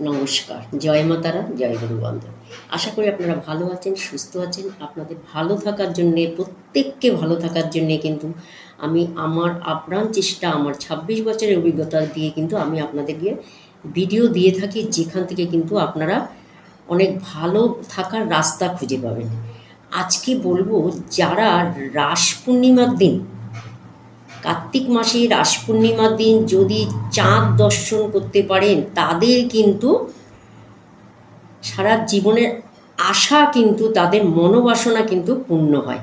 নমস্কার। জয় মাতারা জয় গুরু বন্ধু আশা করি আপনারা ভালো আছেন, সুস্থ আছেন। আপনাদের ভালো থাকার জন্যে, প্রত্যেককে ভালো থাকার জন্যে কিন্তু আমি আমার আপ্রাণ চেষ্টা, আমার ছাব্বিশ বছরের অভিজ্ঞতা দিয়ে কিন্তু আমি আপনাদেরকে ভিডিও দিয়ে থাকি, যেখান থেকে কিন্তু আপনারা অনেক ভালো থাকার রাস্তা খুঁজে পাবেন। আজকে বলব, যারা রাস পূর্ণিমার দিন কার্তিক মাসে রাস পূর্ণিমার দিন যদি চাঁদ দর্শন করতে পারেন, তাদের কিন্তু সারা জীবনের আশা কিন্তু, তাদের মনোবাসনা কিন্তু পূর্ণ হয়।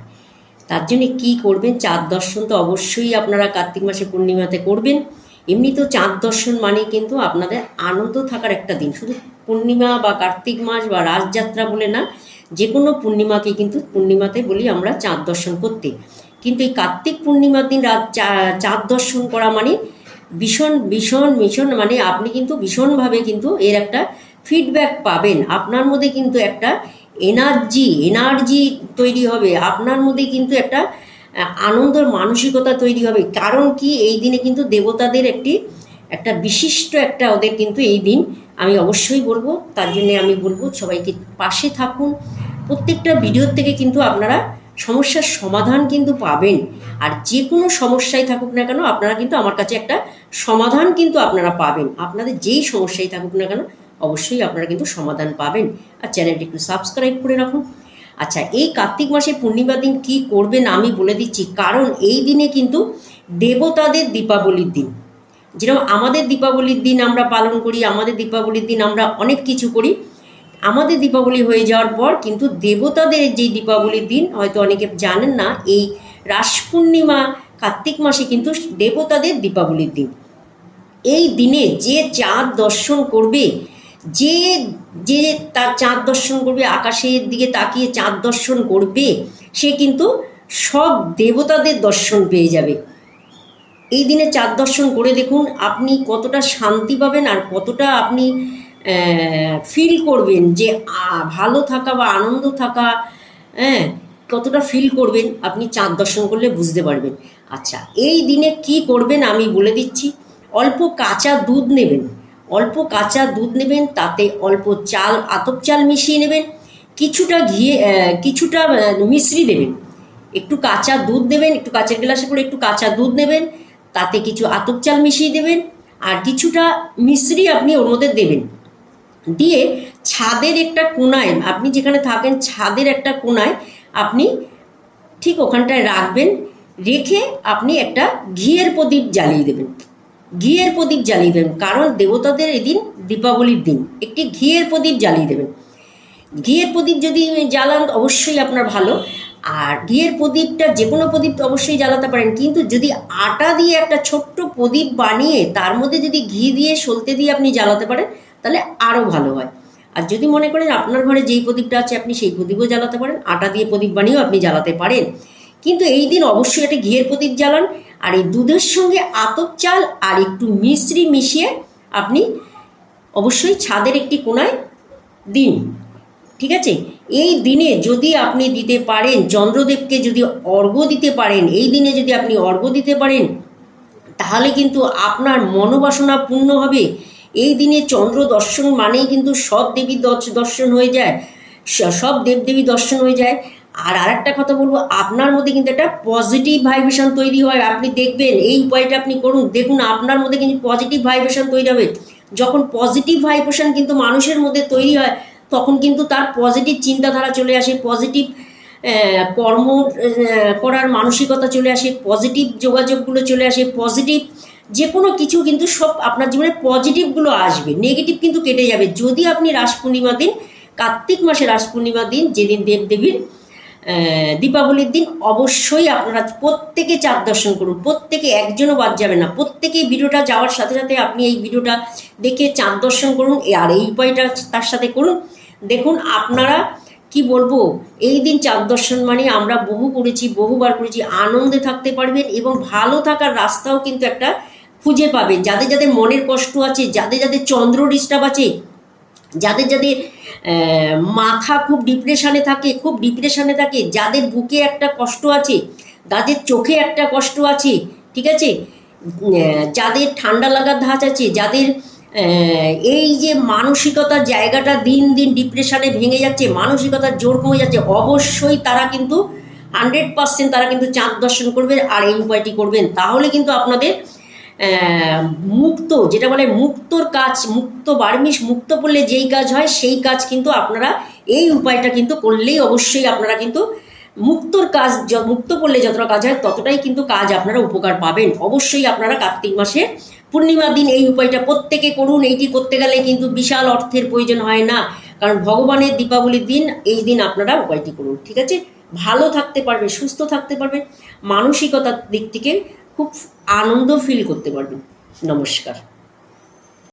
তার জন্য কী করবেন? চাঁদ দর্শন তো অবশ্যই আপনারা কার্তিক মাসে পূর্ণিমাতে করবেন। এমনি তো চাঁদ দর্শন মানে কিন্তু আপনাদের আনন্দ থাকার একটা দিন। শুধু পূর্ণিমা বা কার্তিক মাস বা রাজযাত্রা বলে না যে কোনো পূর্ণিমাকে কিন্তু পূর্ণিমাতে বলি আমরা চাঁদ দর্শন করতে। কিন্তু এই কার্তিক পূর্ণিমার দিন রাত চাঁদ দর্শন করা মানে ভীষণ ভীষণ ভীষণ মানে আপনি কিন্তু ভীষণভাবে কিন্তু এর একটা ফিডব্যাক পাবেন। আপনার মধ্যে কিন্তু একটা এনার্জি এনার্জি তৈরি হবে। আপনার মধ্যে কিন্তু একটা আনন্দের মানসিকতা তৈরি হবে। কারণ কি? এই দিনে কিন্তু দেবতাদের একটি, একটা বিশিষ্ট একটা ওদের কিন্তু এই দিন আমি অবশ্যই বলব। তার জন্যে আমি বলব সবাইকে পাশে থাকুন। প্রত্যেকটা ভিডিওর থেকে কিন্তু আপনারা সমস্যার সমাধান কিন্তু পাবেন। আর যে কোনো সমস্যায় থাকুক না কেন, আপনারা কিন্তু আমার কাছে একটা সমাধান কিন্তু আপনারা পাবেন। আপনাদের যেই সমস্যায় থাকুক না কেন, অবশ্যই আপনারা কিন্তু সমাধান পাবেন। আর চ্যানেলটি একটু সাবস্ক্রাইব করে রাখুন। আচ্ছা এই কার্তিক মাসে পূর্ণিমার দিন কী করবেন আমি বলে দিচ্ছি। কারণ এই দিনে কিন্তু দেবতাদের দীপাবলির দিন। যেরকম আমাদের দীপাবলির দিন আমরা পালন করি, আমাদের দীপাবলির দিন আমরা অনেক কিছু করি। আমাদের দীপাবলি হয়ে যাওয়ার পর কিন্তু দেবতাদের যে দীপাবলির দিন, হয়তো অনেকে জানেন না, এই রাস পূর্ণিমা কার্তিক মাসে কিন্তু দেবতাদের দীপাবলির দিন। এই দিনে যে চাঁদ দর্শন করবে, যে যে তার চাঁদ দর্শন করবে, আকাশের দিকে তাকিয়ে চাঁদ দর্শন করবে, সে কিন্তু সব দেবতাদের দর্শন পেয়ে যাবে। এই দিনে চাঁদ দর্শন করে দেখুন, আপনি কতটা শান্তি পাবেন আর কতটা আপনি ফিল করবেন যে ভালো থাকা বা আনন্দ থাকা হ্যাঁ কতটা ফিল করবেন আপনি চাঁদ দর্শন করলে বুঝতে পারবেন। আচ্ছা এই দিনে কি করবেন আমি বলে দিচ্ছি। অল্প কাঁচা দুধ নেবেন। অল্প কাঁচা দুধ নেবেন, তাতে অল্প চাল, আতপ চাল মিশিয়ে নেবেন। কিছুটা ঘিয়ে কিছুটা মিশ্রি দেবেন। একটু কাঁচা দুধ দেবেন, একটু কাঁচের গ্লাসে করে একটু কাঁচা দুধ নেবেন, তাতে কিছু আতপ চাল মিশিয়ে দেবেন, আর কিছুটা মিশ্রি আপনি ওর মধ্যে দেবেন। দিয়ে ছাদের একটা কোনায়, আপনি যেখানে থাকেন ছাদের একটা কোনায় আপনি ঠিক ওখানটায় রাখবেন, রেখে আপনি একটা ঘিয়ের প্রদীপ জ্বালিয়ে দেবেন। ঘিয়ের প্রদীপ জ্বালিয়ে দেবেন, কারণ দেবতাদের এদিন দীপাবলির দিন, একটি ঘিয়ের প্রদীপ জ্বালিয়ে দেবেন। ঘিয়ের প্রদীপ যদি জ্বালান অবশ্যই আপনার ভালো, আর ঘিয়ের প্রদীপটা যে কোনো প্রদীপ তো অবশ্যই জ্বালাতে পারেন, কিন্তু যদি আটা দিয়ে একটা ছোট্ট প্রদীপ বানিয়ে তার মধ্যে যদি ঘি দিয়ে সলতে দিয়ে আপনি জ্বালাতে পারেন তাহলে আরও ভালো হয়। আর যদি মনে করেন আপনার ঘরে যেই প্রদীপটা আছে, আপনি সেই প্রদীপও জ্বালাতে পারেন, আটা দিয়ে প্রদীপ বানিয়েও আপনি জ্বালাতে পারেন। কিন্তু এই দিন অবশ্যই একটা ঘিয়ের প্রদীপ জ্বালান, আর এই দুধের সঙ্গে আতপ চাল আর একটু মিশ্রি মিশিয়ে আপনি অবশ্যই ছাদের একটি কোনায় দিন, ঠিক আছে? এই দিনে যদি আপনি দিতে পারেন, চন্দ্রদেবকে যদি অর্ঘ্য দিতে পারেন, এই দিনে যদি আপনি অর্ঘ্য দিতে পারেন, তাহলে কিন্তু আপনার মনোবাসনা পূর্ণ হবে। এই দিনে চন্দ্র দর্শন মানেই কিন্তু সব দর্শ- দর্শন হয়ে যায়। সব দেবদেবী দর্শন হয়ে যায়। আর আরেকটা কথা বলব, আপনার মধ্যে কিন্তু একটা পজিটিভ ভাইব্রেশন তৈরি হয়। আপনি দেখবেন, এই উপায়টা আপনি করুন। দেখুন, আপনার মধ্যে কিন্তু পজিটিভ ভাইব্রেশন তৈরি হবে। যখন পজিটিভ ভাইব্রেশন কিন্তু মানুষের মধ্যে তৈরি হয়, তখন কিন্তু তার পজিটিভ চিন্তাধারা চলে আসে পজিটিভ কর্ম করার মানসিকতা চলে আসে পজিটিভ যোগাযোগগুলো চলে আসে পজিটিভ যে কোনো কিছু কিন্তু সব আপনার জীবনে পজিটিভগুলো আসবে নেগেটিভ কিন্তু কেটে যাবে। যদি আপনি রাস পূর্ণিমা দিন, কার্তিক মাসে রাস পূর্ণিমা দিন, যেদিন দেবদেবীর দীপাবলির দিন, অবশ্যই আপনারা প্রত্যেকে চাঁদ দর্শন করুন। প্রত্যেকে একজনও বাদ যাবে না। প্রত্যেকে ভিডিওটা যাওয়ার সাথে সাথে আপনি এই ভিডিওটা দেখে চাঁদ দর্শন করুন আর এই উপায়টা তার সাথে করুন। দেখুন আপনারা কি বলব, এই দিন চাঁদ দর্শন মানে আমরা বহু করেছি, বহুবার করেছি, আনন্দে থাকতে পারবেন এবং ভালো থাকার রাস্তাও কিন্তু একটা খুঁজে পাবে। যাদের যাদের মনের কষ্ট আছে, যাদের যাদের চন্দ্র ডিস্টার্ব আছে, যাদের যাদের মাথা খুব ডিপ্রেশনে থাকে, খুব ডিপ্রেশনে থাকে, যাদের বুকে একটা কষ্ট আছে, যাদের চোখে একটা কষ্ট আছে, ঠিক আছে? যাদের ঠান্ডা লাগার ধাঁচ আছে, যাদের এই যে মানসিকতার জায়গাটা দিন দিন ডিপ্রেশনে ভেঙে যাচ্ছে মানসিকতার জোর কমে যাচ্ছে, অবশ্যই তারা কিন্তু হান্ড্রেড পার্সেন্ট তারা কিন্তু চাঁদ দর্শন করবেন আর এই উপায়টি করবেন। তাহলে কিন্তু আপনাদের মুক্ত, যেটা বলে মুক্তর কাজ, মুক্ত বার্মিশ, মুক্ত করলে যেই কাজ হয়, সেই কাজ কিন্তু আপনারা এই উপায়টা কিন্তু করলেই অবশ্যই আপনারা কিন্তু মুক্তর কাজ মুক্ত করলে যতটা কাজ হয়, ততটাই কিন্তু কাজ আপনারা উপকার পাবেন। অবশ্যই আপনারা কার্তিক মাসে পূর্ণিমার দিন এই উপায়টা প্রত্যেকে করুন। এইটি করতে গেলে কিন্তু বিশাল অর্থের প্রয়োজন হয় না। কারণ ভগবানের দীপাবলির দিন, এই দিন আপনারা উপায়টি করুন, ঠিক আছে? ভালো থাকতে পারবে সুস্থ থাকতে পারবে মানসিকতার দিক থেকে খুব আনন্দ ফিল করতে পারবেন নমস্কার।